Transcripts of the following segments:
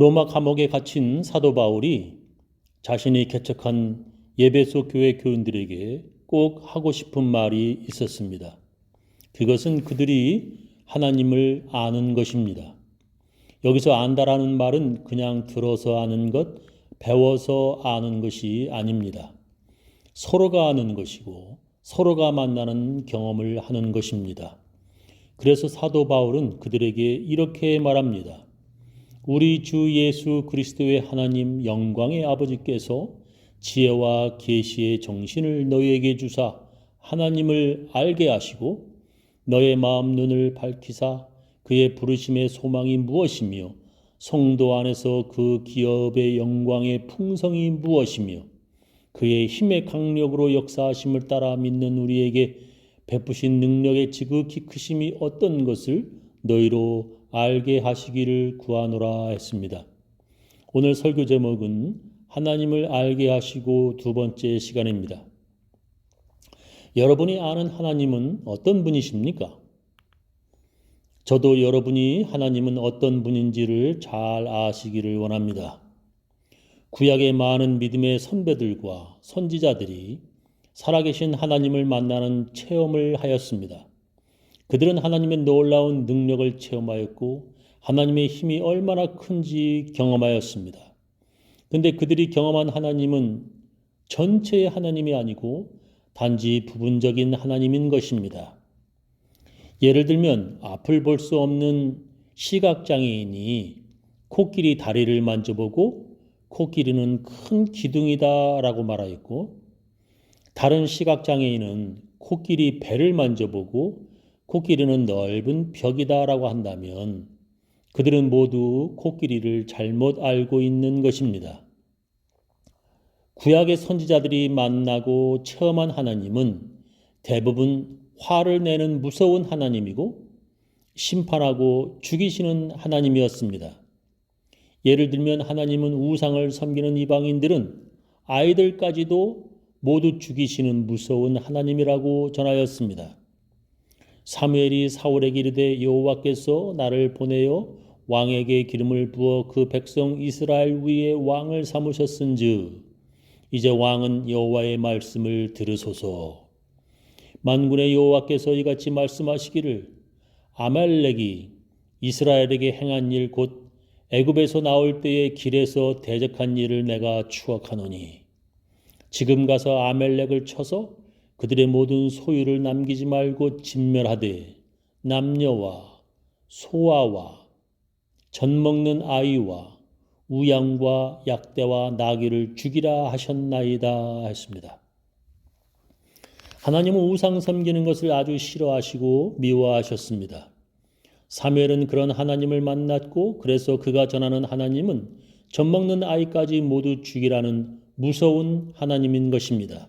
로마 감옥에 갇힌 사도 바울이 자신이 개척한 예배소 교회 교인들에게 꼭 하고 싶은 말이 있었습니다. 그것은 그들이 하나님을 아는 것입니다. 여기서 안다라는 말은 그냥 들어서 아는 것, 배워서 아는 것이 아닙니다. 서로가 아는 것이고 서로가 만나는 경험을 하는 것입니다. 그래서 사도 바울은 그들에게 이렇게 말합니다. 우리 주 예수 그리스도의 하나님 영광의 아버지께서 지혜와 계시의 정신을 너희에게 주사 하나님을 알게 하시고 너의 마음 눈을 밝히사 그의 부르심의 소망이 무엇이며 성도 안에서 그 기업의 영광의 풍성이 무엇이며 그의 힘의 강력으로 역사하심을 따라 믿는 우리에게 베푸신 능력의 지극히 크심이 어떤 것을 너희로 알게 하시기를 구하노라 했습니다. 오늘 설교 제목은 하나님을 알게 하시고 두 번째 시간입니다. 여러분이 아는 하나님은 어떤 분이십니까? 저도 여러분이 하나님은 어떤 분인지를 잘 아시기를 원합니다. 구약의 많은 믿음의 선배들과 선지자들이 살아계신 하나님을 만나는 체험을 하였습니다. 그들은 하나님의 놀라운 능력을 체험하였고 하나님의 힘이 얼마나 큰지 경험하였습니다. 근데 그들이 경험한 하나님은 전체의 하나님이 아니고 단지 부분적인 하나님인 것입니다. 예를 들면 앞을 볼 수 없는 시각장애인이 코끼리 다리를 만져보고 코끼리는 큰 기둥이다라고 말하였고 다른 시각장애인은 코끼리 배를 만져보고 코끼리는 넓은 벽이다라고 한다면 그들은 모두 코끼리를 잘못 알고 있는 것입니다. 구약의 선지자들이 만나고 체험한 하나님은 대부분 화를 내는 무서운 하나님이고 심판하고 죽이시는 하나님이었습니다. 예를 들면 하나님은 우상을 섬기는 이방인들은 아이들까지도 모두 죽이시는 무서운 하나님이라고 전하였습니다. 사무엘이 사울에게 이르되 여호와께서 나를 보내어 왕에게 기름을 부어 그 백성 이스라엘 위에 왕을 삼으셨은즉 이제 왕은 여호와의 말씀을 들으소서. 만군의 여호와께서 이같이 말씀하시기를 아말렉이 이스라엘에게 행한 일 곧 애굽에서 나올 때의 길에서 대적한 일을 내가 추억하노니 지금 가서 아멜렉을 쳐서 그들의 모든 소유를 남기지 말고 진멸하되 남녀와 소아와 젖 먹는 아이와 우양과 약대와 나귀를 죽이라 하셨나이다 했습니다. 하나님은 우상 섬기는 것을 아주 싫어하시고 미워하셨습니다. 사무엘은 그런 하나님을 만났고 그래서 그가 전하는 하나님은 젖 먹는 아이까지 모두 죽이라는 무서운 하나님인 것입니다.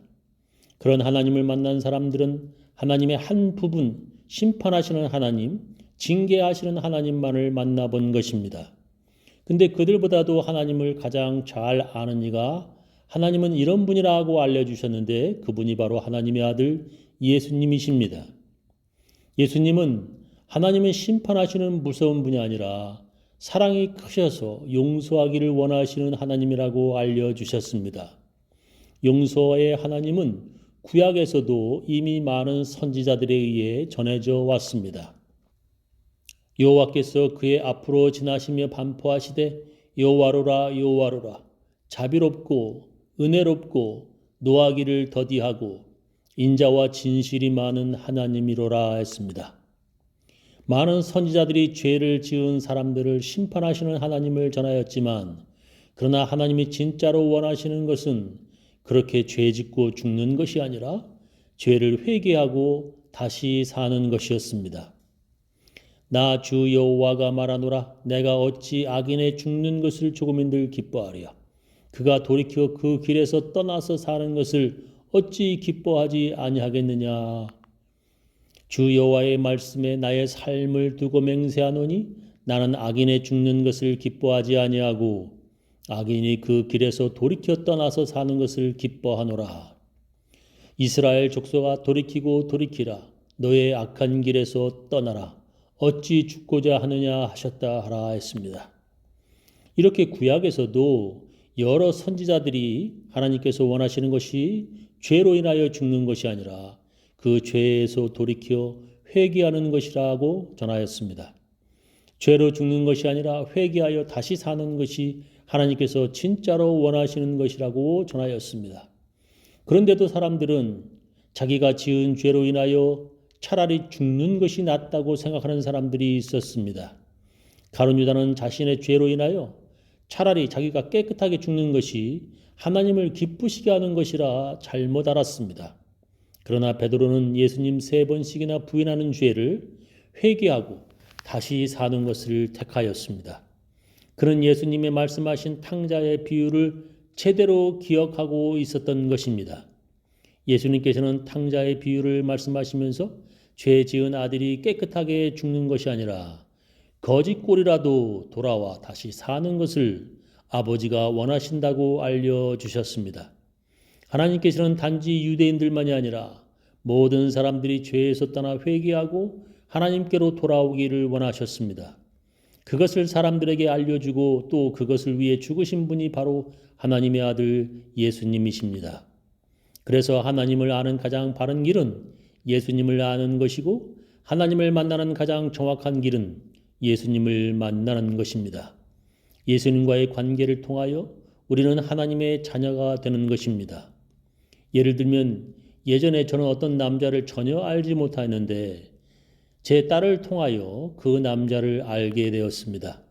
그런 하나님을 만난 사람들은 하나님의 한 부분 심판하시는 하나님, 징계하시는 하나님만을 만나본 것입니다. 근데 그들보다도 하나님을 가장 잘 아는 이가 하나님은 이런 분이라고 알려주셨는데 그분이 바로 하나님의 아들 예수님이십니다. 예수님은 하나님은 심판하시는 무서운 분이 아니라 사랑이 크셔서 용서하기를 원하시는 하나님이라고 알려주셨습니다. 용서의 하나님은 구약에서도 이미 많은 선지자들에 의해 전해져 왔습니다. 여호와께서 그의 앞으로 지나시며 반포하시되 여호와로라 여호와로라 자비롭고 은혜롭고 노하기를 더디하고 인자와 진실이 많은 하나님이로라 했습니다. 많은 선지자들이 죄를 지은 사람들을 심판하시는 하나님을 전하였지만 그러나 하나님이 진짜로 원하시는 것은 그렇게 죄 짓고 죽는 것이 아니라 죄를 회개하고 다시 사는 것이었습니다. 나 주 여호와가 말하노라 내가 어찌 악인의 죽는 것을 조금인들 기뻐하랴 그가 돌이켜 그 길에서 떠나서 사는 것을 어찌 기뻐하지 아니하겠느냐 주 여호와의 말씀에 나의 삶을 두고 맹세하노니 나는 악인의 죽는 것을 기뻐하지 아니하고 악인이 그 길에서 돌이켜 떠나서 사는 것을 기뻐하노라. 이스라엘 족속아 돌이키고 돌이키라. 너의 악한 길에서 떠나라. 어찌 죽고자 하느냐 하셨다 하라 했습니다. 이렇게 구약에서도 여러 선지자들이 하나님께서 원하시는 것이 죄로 인하여 죽는 것이 아니라 그 죄에서 돌이켜 회개하는 것이라고 전하였습니다. 죄로 죽는 것이 아니라 회개하여 다시 사는 것이 하나님께서 진짜로 원하시는 것이라고 전하였습니다. 그런데도 사람들은 자기가 지은 죄로 인하여 차라리 죽는 것이 낫다고 생각하는 사람들이 있었습니다. 가룟 유다는 자신의 죄로 인하여 차라리 자기가 깨끗하게 죽는 것이 하나님을 기쁘시게 하는 것이라 잘못 알았습니다. 그러나 베드로는 예수님 세 번씩이나 부인하는 죄를 회개하고 다시 사는 것을 택하였습니다. 그는 예수님의 말씀하신 탕자의 비유를 제대로 기억하고 있었던 것입니다. 예수님께서는 탕자의 비유를 말씀하시면서 죄 지은 아들이 깨끗하게 죽는 것이 아니라 거짓골이라도 돌아와 다시 사는 것을 아버지가 원하신다고 알려주셨습니다. 하나님께서는 단지 유대인들만이 아니라 모든 사람들이 죄에서 떠나 회개하고 하나님께로 돌아오기를 원하셨습니다. 그것을 사람들에게 알려주고 또 그것을 위해 죽으신 분이 바로 하나님의 아들 예수님이십니다. 그래서 하나님을 아는 가장 바른 길은 예수님을 아는 것이고 하나님을 만나는 가장 정확한 길은 예수님을 만나는 것입니다. 예수님과의 관계를 통하여 우리는 하나님의 자녀가 되는 것입니다. 예를 들면 예전에 저는 어떤 남자를 전혀 알지 못하였는데 제 딸을 통하여 그 남자를 알게 되었습니다.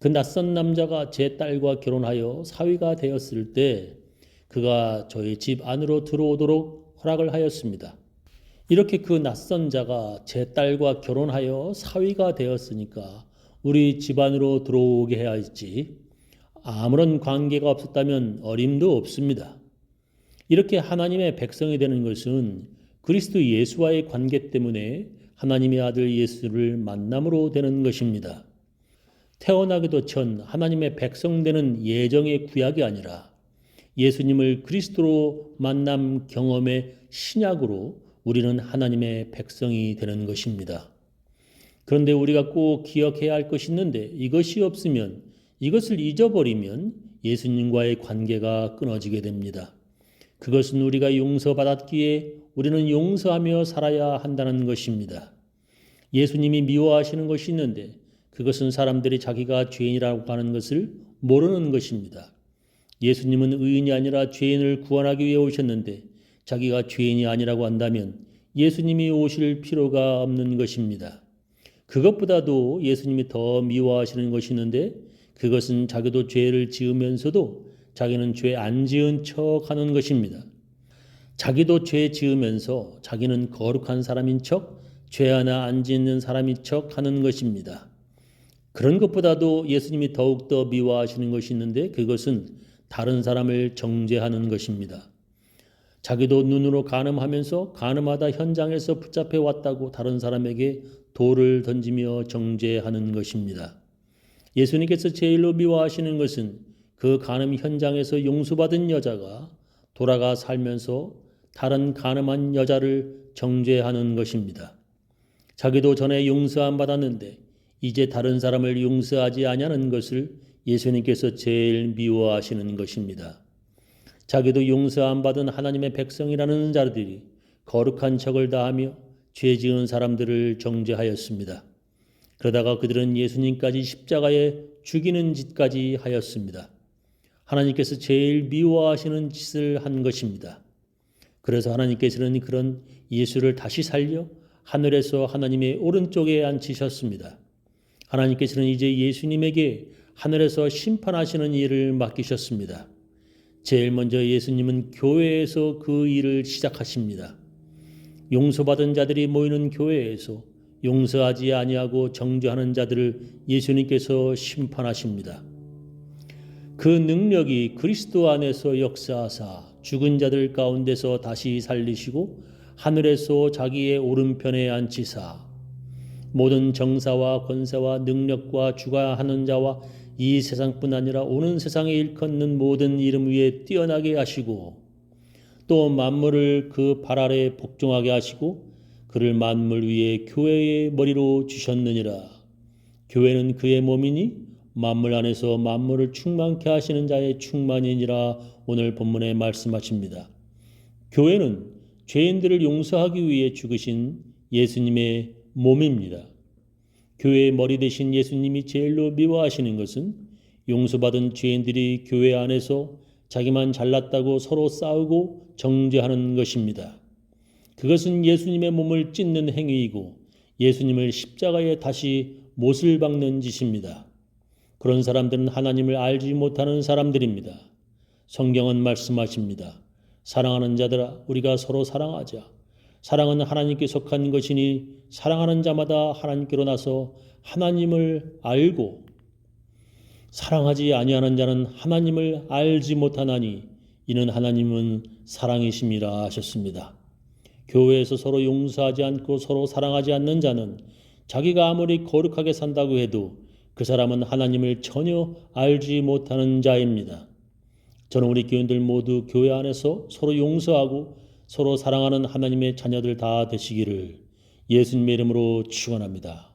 그 낯선 남자가 제 딸과 결혼하여 사위가 되었을 때 그가 저희 집 안으로 들어오도록 허락을 하였습니다. 이렇게 그 낯선 자가 제 딸과 결혼하여 사위가 되었으니까 우리 집안으로 들어오게 해야 했지. 아무런 관계가 없었다면 어림도 없습니다. 이렇게 하나님의 백성이 되는 것은 그리스도 예수와의 관계 때문에 하나님의 아들 예수를 만남으로 되는 것입니다. 태어나기도 전 하나님의 백성 되는 예정의 구약이 아니라 예수님을 그리스도로 만남 경험의 신약으로 우리는 하나님의 백성이 되는 것입니다. 그런데 우리가 꼭 기억해야 할 것이 있는데 이것이 없으면 이것을 잊어버리면 예수님과의 관계가 끊어지게 됩니다. 그것은 우리가 용서받았기에 우리는 용서하며 살아야 한다는 것입니다. 예수님이 미워하시는 것이 있는데 그것은 사람들이 자기가 죄인이라고 하는 것을 모르는 것입니다. 예수님은 의인이 아니라 죄인을 구원하기 위해 오셨는데 자기가 죄인이 아니라고 한다면 예수님이 오실 필요가 없는 것입니다. 그것보다도 예수님이 더 미워하시는 것이 있는데 그것은 자기도 죄를 지으면서도 자기는 죄 안 지은 척 하는 것입니다. 자기도 죄 지으면서 자기는 거룩한 사람인 척, 죄 하나 안 짓는 사람인 척 하는 것입니다. 그런 것보다도 예수님이 더욱더 미워하시는 것이 있는데 그것은 다른 사람을 정죄하는 것입니다. 자기도 눈으로 가늠하면서 가늠하다 현장에서 붙잡혀 왔다고 다른 사람에게 돌을 던지며 정죄하는 것입니다. 예수님께서 제일로 미워하시는 것은 그 가늠 현장에서 용서받은 여자가 돌아가 살면서 다른 가늠한 여자를 정죄하는 것입니다. 자기도 전에 용서 안 받았는데 이제 다른 사람을 용서하지 아니하는 것을 예수님께서 제일 미워하시는 것입니다. 자기도 용서 안 받은 하나님의 백성이라는 자들이 거룩한 척을 다하며 죄 지은 사람들을 정죄하였습니다. 그러다가 그들은 예수님까지 십자가에 죽이는 짓까지 하였습니다. 하나님께서 제일 미워하시는 짓을 한 것입니다. 그래서 하나님께서는 그런 예수를 다시 살려 하늘에서 하나님의 오른쪽에 앉히셨습니다. 하나님께서는 이제 예수님에게 하늘에서 심판하시는 일을 맡기셨습니다. 제일 먼저 예수님은 교회에서 그 일을 시작하십니다. 용서받은 자들이 모이는 교회에서 용서하지 아니하고 정죄하는 자들을 예수님께서 심판하십니다. 그 능력이 그리스도 안에서 역사하사 죽은 자들 가운데서 다시 살리시고 하늘에서 자기의 오른편에 앉히사 모든 정사와 권세와 능력과 주가 하는 자와 이 세상뿐 아니라 오는 세상에 일컫는 모든 이름 위에 뛰어나게 하시고 또 만물을 그 발 아래 복종하게 하시고 그를 만물 위에 교회의 머리로 주셨느니라. 교회는 그의 몸이니 만물 안에서 만물을 충만케 하시는 자의 충만이니라 오늘 본문에 말씀하십니다. 교회는 죄인들을 용서하기 위해 죽으신 예수님의 몸입니다. 교회의 머리 대신 예수님이 제일로 미워하시는 것은 용서받은 죄인들이 교회 안에서 자기만 잘났다고 서로 싸우고 정죄하는 것입니다. 그것은 예수님의 몸을 찢는 행위이고 예수님을 십자가에 다시 못을 박는 짓입니다. 그런 사람들은 하나님을 알지 못하는 사람들입니다. 성경은 말씀하십니다. 사랑하는 자들아 우리가 서로 사랑하자. 사랑은 하나님께 속한 것이니 사랑하는 자마다 하나님께로 나서 하나님을 알고 사랑하지 아니하는 자는 하나님을 알지 못하나니 이는 하나님은 사랑이심이라 하셨습니다. 교회에서 서로 용서하지 않고 서로 사랑하지 않는 자는 자기가 아무리 거룩하게 산다고 해도 그 사람은 하나님을 전혀 알지 못하는 자입니다. 저는 우리 교인들 모두 교회 안에서 서로 용서하고 서로 사랑하는 하나님의 자녀들 다 되시기를 예수님의 이름으로 축원합니다.